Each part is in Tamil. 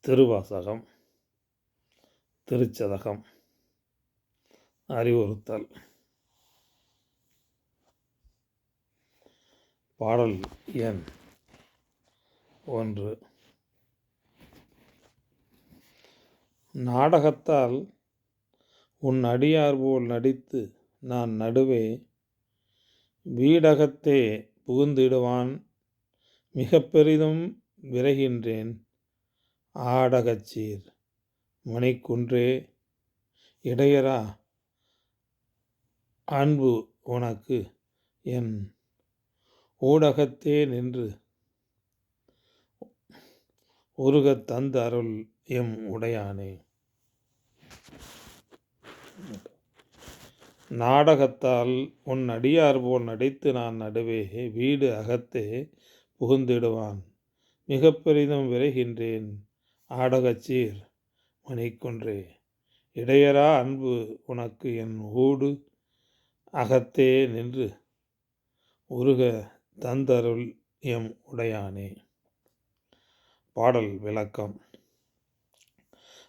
திருவாசகம் திருச்சதகம் அறிவுறுத்தல். பாடல் எண் ஒன்று. நாடகத்தால் உன் அடியார் போல் நடித்து நான் நடுவே வீடகத்தே புகுந்திடுவான் மிக பெரிதும் விரைகின்றேன் ஆடகச்சீர் மணிக்குன்றே. இடையரா. அன்பு உனக்கு என் ஊடகத்தே நின்று. உருகத் தந்த அருள் எம் உடையானே. நாடகத்தால் உன் அடியார் போல் நடித்து நான் நடுவே. வீடு அகத்தே. புகுந்திடுவான். மிக பெரிதும் விரைகின்றேன். ஆடகச்சீர் மணிக்குன்றே. இடையரா அன்பு உனக்கு என் ஊடு. அகத்தே நின்று உருக தந்தருள் எம் உடையானே. பாடல் விளக்கம்.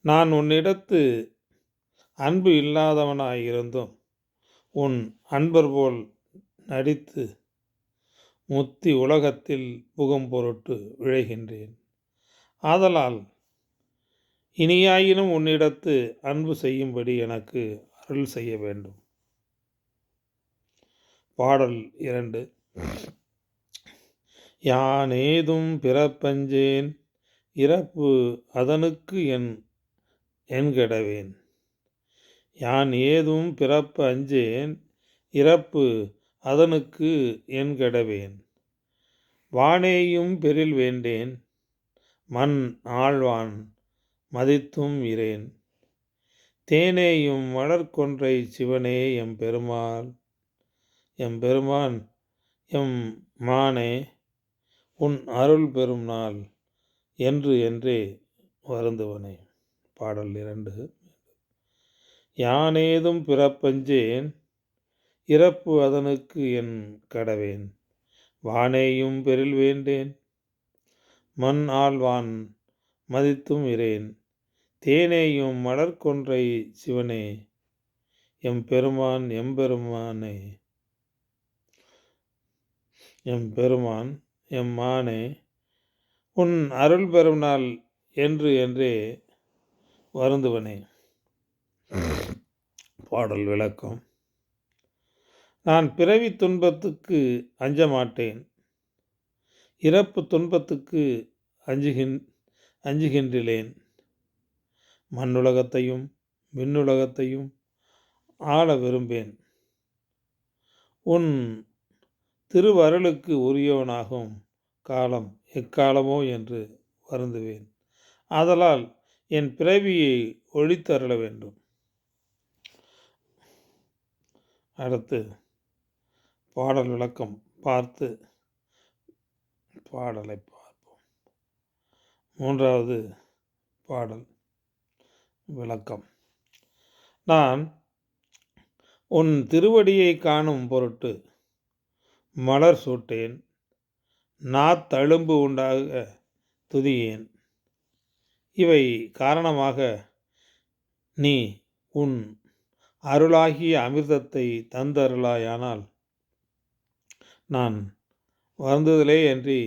நான் உன்னிடத்து அன்பு இல்லாதவனாயிருந்தும் உன் அன்பர் போல் நடித்து முத்தி உலகத்தில் புகும் பொருட்டு விழைகின்றேன். ஆதலால் இனியாயினும் உன்னிடத்து அன்பு செய்யும்படி எனக்கு அருள் செய்ய வேண்டும். பாடல் இரண்டு. யானேதும் பிறப்பஞ்சேன் இறப்பு அதனுக்கு என் என்கிடவேன் யான் ஏதும் பிறப்பு அஞ்சேன் இறப்பு அதனுக்கு என் கடவேன். வானேயும் பெரில் வேண்டேன். மண் ஆழ்வான் மதித்தும் இரேன். தேனேயும் மலர்கொன்றை சிவனே எம் பெருமாள். எம் பெருமான் எம் மானே உன் அருள் பெறும் நாள் என்று என்றே வருந்துவனே. பாடல் இரண்டு. யானேதும் பிறப்பஞ்சேன். இறப்பு அதனுக்கு என் கடவேன். வானேயும் பெரில் வேண்டேன். மண் ஆழ்வான் மதித்தும் இரேன் தேனேயும் மலர்கொன்றை சிவனே. எம் பெருமான் எம்பெருமானே எம் பெருமான் எம் மானே. உன் அருள் பெறும் நாள் என்று என்றே வருந்துவனே. பாடல் விளக்கம். நான் பிறவி துன்பத்துக்கு அஞ்ச மாட்டேன் இறப்பு துன்பத்துக்கு அஞ்சுகின் அஞ்சுகின்றேன் மண்ணுலகத்தையும் விண்ணுலகத்தையும் ஆள விரும்பேன். உன் திருவருளுக்கு உரியவனாகும் காலம் எக்காலமோ என்று வருந்துவேன். ஆதலால் என் பிறவியை ஒழித்தருள வேண்டும். அடுத்து பாடல் விளக்கம் பார்த்து பாடலை பார்ப்போம். மூன்றாவது பாடல் விளக்கம். நான் உன் திருவடியை காணும் பொருட்டு மலர் சூட்டேன். நாத்தழும்பு உண்டாக துதியேன். இவை காரணமாக நீ உன் அருளாகிய அமிர்தத்தை தந்தருளாயானால் நான் வருந்துதலே அன்றி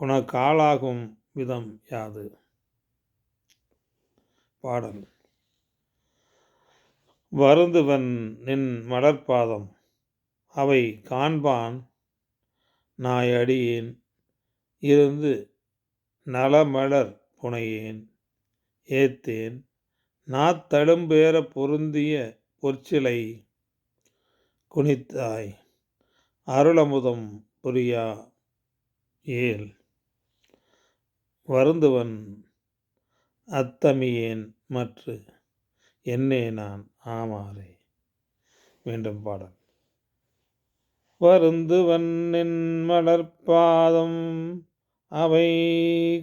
உனக்கு ஆளாகும் விதம் யாது? பாடல். வருந்துவன் நின் மலர்பாதம் அவை காண்பான் நாயடியேன் இருந்து நலமலர் புனையேன் ஏத்தேன் நாத்தழும்பேற பொருந்திய பொற்சிலை குனித்தாய். அருளமுதம் புரியா ஏல். வருந்துவன் அத்தமியேன் மற்று என்னே நான் ஆமாறே. மீண்டும் பாடல். வருந்துவன் என் மலர்பாதம் அவை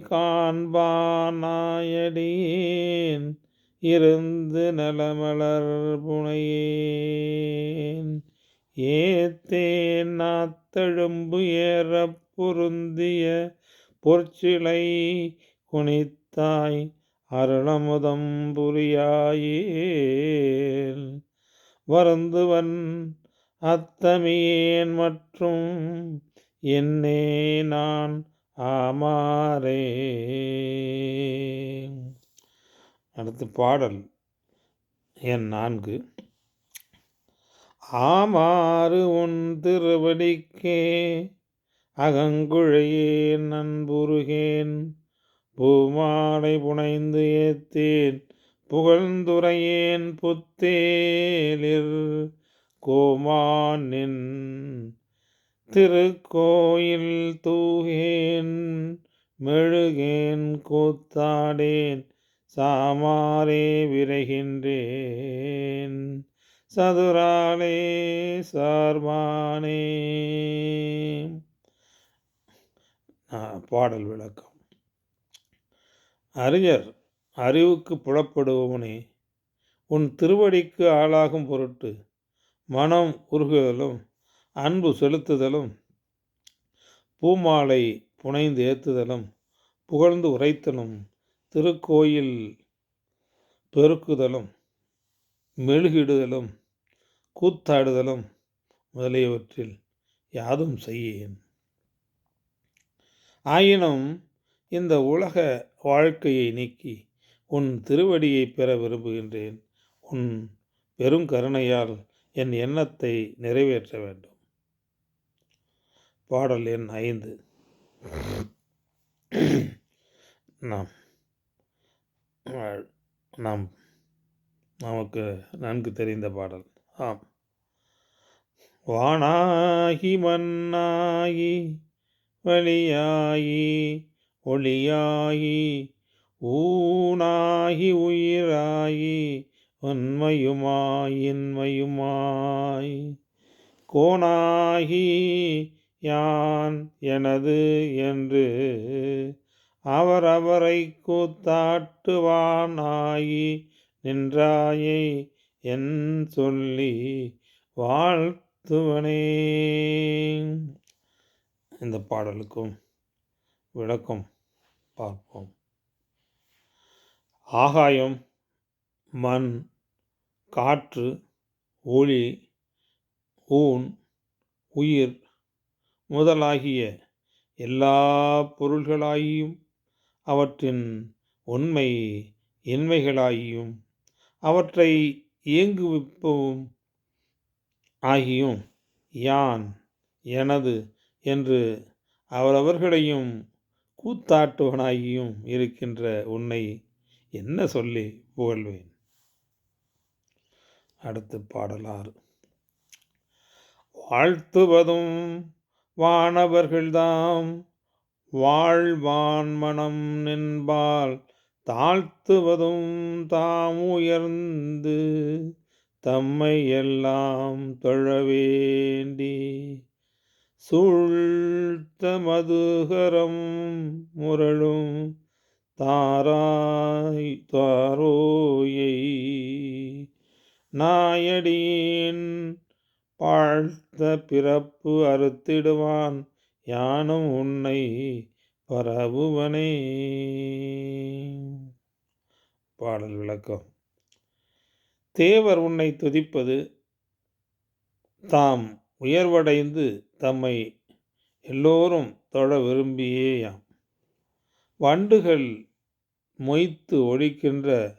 காண்பானாயடியேன். இருந்து நலமலர் புனையேன். ஏத்தே நாத்தழும்பு ஏற பொருந்திய பொற்சிலை குனித்தாய் அருளமுதம் புரியாயேல். வருந்துவன் அத்தமியேன் மற்றும் என்னே நான் ஆமாரே அடுத்து பாடல் என் நான்கு. ஆமாறு உன் திருவடிக்கே அகங்குழையே நண்புருகேன். பூமாலை புனைந்து ஏத்தேன் புகழ்ந்துரையேன் புத்தேலிர் கோமானின் திருக்கோயில் தூகேன் மெழுகேன் கூத்தாடேன் சாமாரே விரைகின்றேன். சதுராலே சார்பானே. பாடல் விளக்கம். அறிஞர் அறிவுக்கு புலப்படுபவனே உன் திருவடிக்கு ஆளாகும் பொருட்டு மனம் உருகுதலும் அன்பு செலுத்துதலும் பூமாலை புனைந்து ஏத்துதலும் புகழ்ந்து உரைத்தலும் திருக்கோயில் பெருக்குதலும் மெழுகிடுதலும் கூத்தாடுதலும் முதலியவற்றில் யாதும் செய்யேன். ஆயினும் இந்த உலக வாழ்க்கையை நீக்கி உன் திருவடியை பெற விரும்புகின்றேன். உன் பெருங்கருணையால் என் எண்ணத்தை நிறைவேற்ற வேண்டும். பாடல் எண் ஐந்து. நாம் நாம் நமக்கு நன்கு தெரிந்த பாடல். ஆம். வானாகி மண்ணாகி வழியாயி ஒளியாயி ஊனாகி உயிராயி உண்மையுமாய் இன்மையுமாய். யான் எனது என்று அவரவரை கூத்தாட்டுவானாயி நின்றாயை என் சொல்லி வாழ்த்துவனே. இந்த பாடலுக்கும் விளக்கம் பார்ப்போம். ஆகாயம் மண் காற்று ஒளி ஊன் உயிர் முதலாகிய எல்லா பொருள்களாகியும் அவற்றின் உண்மை இன்மைகளாகியும் அவற்றை இயங்குவிப்பவும் ஆகியும் யான் எனது என்று அவரவர்களையும் கூத்தாட்டுவனாகியும் இருக்கின்ற உன்னை என்ன சொல்லி புகழ்வேன்? அடுத்து பாடலாறு வாழ்த்துவதும் வானவர்கள்தாம். வாழ்வான் மனம் நின்பால் தாழ்த்துவதும் தாம் உயர்ந்து தம்மை எல்லாம் தொழ வேண்டி. சூழ்த்த மதுகரம் முரளும் தாராய் தாரோயை நாயடியின் வாழ்த்த பிறப்பு அறுத்திடுவான் யானும் உன்னை பரவுவனே. பாடல் விளக்கம். தேவர் உன்னை துதிப்பது தாம் உயர்வடைந்து தம்மை எல்லோரும் தொழ விரும்பியேயாம். வண்டுகள் மொய்த்து ஒழிக்கின்ற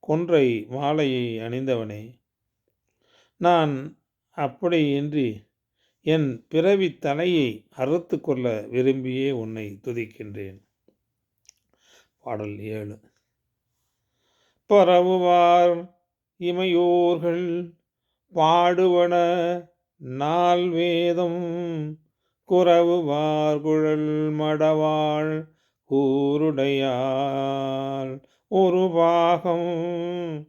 கொன்றை மாலையை அணிந்தவனே. நான் அப்படியின்றி என் பிறவி தலையை அறுத்து கொள்ள விரும்பியே உன்னை துதிக்கின்றேன். பாடல் ஏழு. பரவுவார் இமையோர்கள் பாடுவன நாள் வேதம் குறவுவார் குழல் மடவாள் கூருடையால் ஒரு பாகம்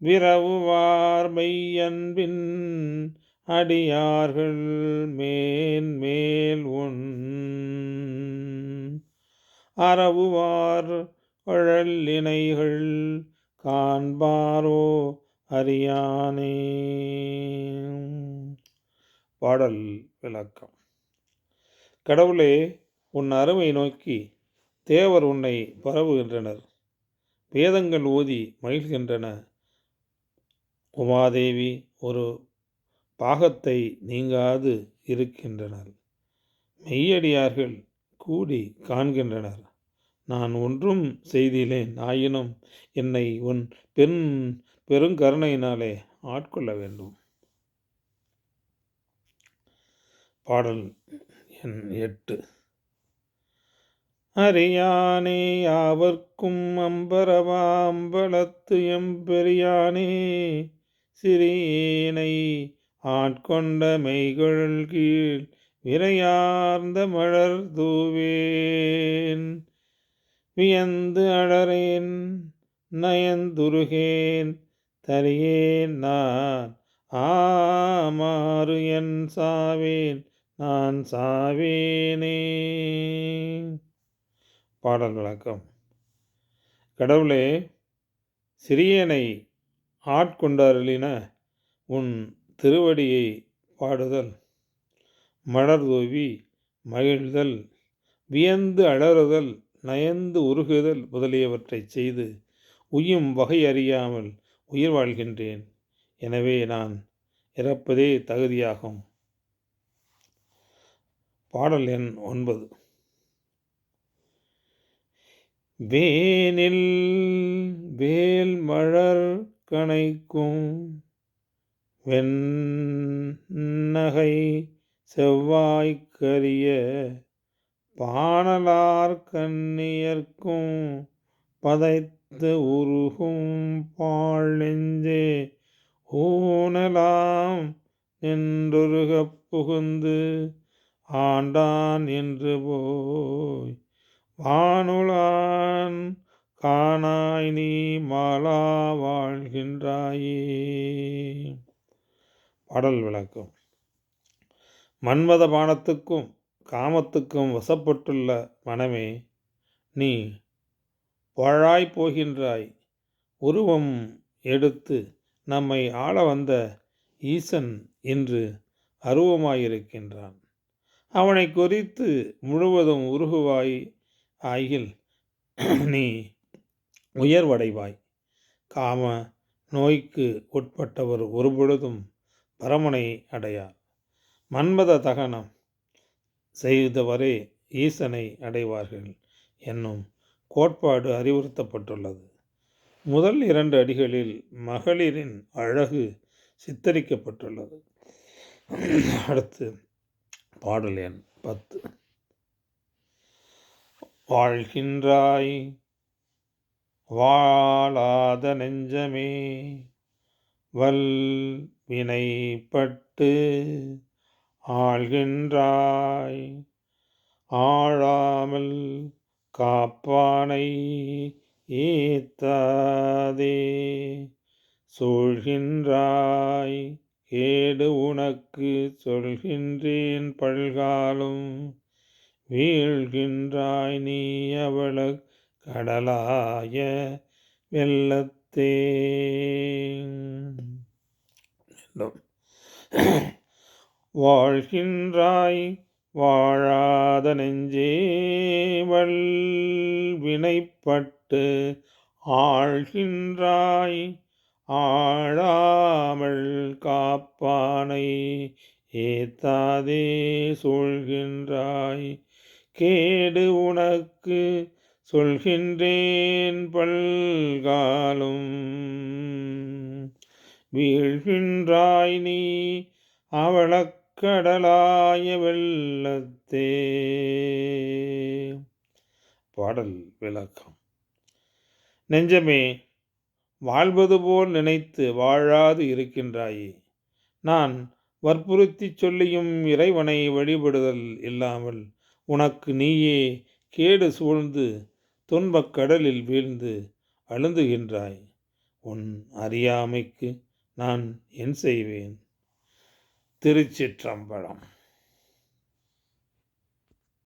விரவுவார் மெய்யன்பின் அடியார்கள் மேன்மேல் உன் அறவுவார் குழல்லினைகள் காண்பாரோ அறியானே. பாடல் விளக்கம். கடவுளே உன் அருமை நோக்கி தேவர் உன்னை பரவுகின்றனர். வேதங்கள் ஓதி மகிழ்கின்றன. உமாதேவி ஒரு பாகத்தை நீங்காது இருக்கின்றனர். மெய்யடியார்கள் கூடி காண்கின்றனர். நான் ஒன்றும் செய்திலேன் ஆயினும் என்னை உன் பெண் பெருங்கருணையினாலே ஆட்கொள்ள வேண்டும். பாடல் எண் எட்டு. அறியானே யாவர்க்கும் அம்பரவாம்பலத்து எம்பெரியானே சிறியனை ஆட்கொண்ட மெய்கள் கீழ் விரையார்ந்த மலர் தூவேன். வியந்து அழறேன் நயந்துருகேன் தரியேன் நான். ஆமாறு என் சாவேன் நான் சாவேனே. பாடல் விளக்கம். கடவுளே சிறியனை ஆட்கொண்டாரலின உன் திருவடியை பாடுதல் மலர் தூவி மகிழ்தல் வியந்து அலறுதல் நயந்து உருகுதல் முதலியவற்றை செய்து உயும் வகை அறியாமல் உயிர் வாழ்கின்றேன். எனவே நான் இறப்பதே தகுதியாகும். பாடல் எண் ஒன்பது. வேனில் வேல் மலர் கணைக்கும் வெண்ணகை செவ்வாய்க்கரிய பாணலார் கண்ணியர்க்கும் பதைத்து உருகும் பாழ் நெஞ்சே ஊனலாம் என்றொருகப் புகுந்து ஆண்டான் என்று போய் வானுளான் காணாய் நீ மாலா வாழ்கின்றாயே. பாடல் விளக்கம். மன்மத பானத்துக்கும் காமத்துக்கும் வசப்பட்டுள்ள மனமே நீ வாழாய் போகின்றாய். உருவம் எடுத்து நம்மை ஆள வந்த ஈசன் இன்று அருவமாயிருக்கின்றான். அவனை குறித்து முழுவதும் உருகுவாய் ஆகில் நீ உயர்வடைவாய். காம நோய்க்கு உட்பட்டவர் ஒருபொழுதும் பரமனை அடையார். மன்மத தகனம் செய்தவரே ஈசனை அடைவார்கள் என்னும் கோட்பாடு அறிவுறுத்தப்பட்டுள்ளது. முதல் இரண்டு அடிகளில் மகளிரின் அழகு சித்தரிக்கப்பட்டுள்ளது. அடுத்து பாடல் எண் பத்து. வாழ்கின்றாய் வாழாத நெஞ்சமே வல் வினைப்பட்டு ஆழ்கின்றாய் ஆழாமல் காப்பானை ஏத்தாதே சூழ்கின்றாய் கேடு உனக்கு சொல்கின்றேன் பல்காலும். வீழ்கின்றாய் நீ அவள கடலாய வெள்ளத் வெள்ளத்தே வாழ்கின்றாய் வாழாத நெஞ்சே வினைப்பட்டு ஆழ்கின்றாய் ஆழாமல் காப்பானை ஏத்தாதே சூழ்கின்றாய். கேடு உனக்கு சொல்கின்றேன் பல்காலும். வீழ்கின்றாய் நீ அவளக்கடலாய வெள்ளத்தே. பாடல் விளக்கம். நெஞ்சமே வாழ்வது போல் நினைத்து வாழாது இருக்கின்றாயே. நான் வற்புறுத்தி சொல்லியும் இறைவனை வழிபடுதல் இல்லாமல் உனக்கு நீயே கேடு சூழ்ந்து துன்பக் கடலில் வீழ்ந்து அழுந்துகின்றாய் உன் அறியாமைக்கு நான் என் செய்வேன். திருச்சிற்றம்பலம்.